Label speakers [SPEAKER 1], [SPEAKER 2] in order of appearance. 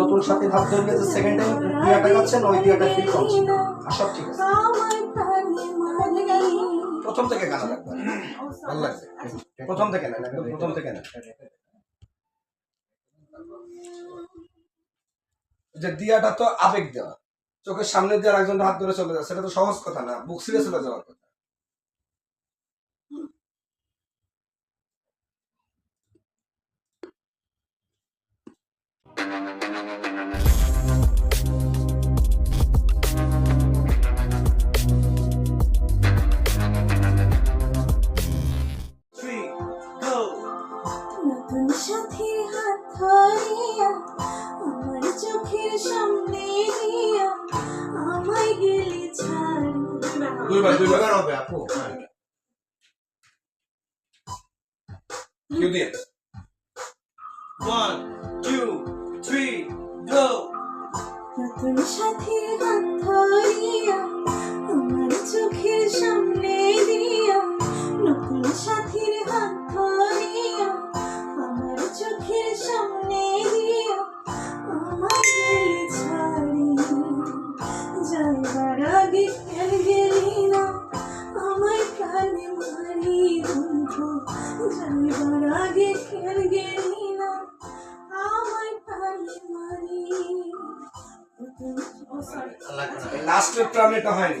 [SPEAKER 1] নতুন সাথে হাত ধরে যে সেকেন্ড টাইম দিয়াটা খাচ্ছেন ওই দিয়াটা ফিল করছেন আর সব ঠিক আছে। প্রথম থেকে গানা রাখবেন ভালো লাগছে। প্রথম থেকে নেন একদম প্রথম থেকে নেন যে দিয়াটা তো আবেগ দেওয়া। চোখের সামনে দিয়ে একজন হাত ধরে চলে যায়, সেটা তো সহজ কথা না, বুক ছিঁড়ে চলে যাওয়ার কথা
[SPEAKER 2] three, go.
[SPEAKER 3] নতুন সাথীর হাত ধরিয়া আমার চোখের সামনে দিয়া আমায় গেলি ছাড়ি
[SPEAKER 1] দুইবার দুইবার।
[SPEAKER 4] হবে আপু
[SPEAKER 1] কিউ দিয়ে
[SPEAKER 2] One, two,
[SPEAKER 3] সাথীর হাত ধরিয়া আমার চোখের সামনে দিয়া নতুন সাথীর হাত ধরিয়া, আমার চোখের সামনে দিয়া, আমায় গেলি ছাড়ি। যাইবার আগে কেন গেলি না, আমায় প্রাণে মারি বন্ধু। যাইবার আগে কেন গেলি
[SPEAKER 1] লাস্টের প্রাণ এটা হয়নি।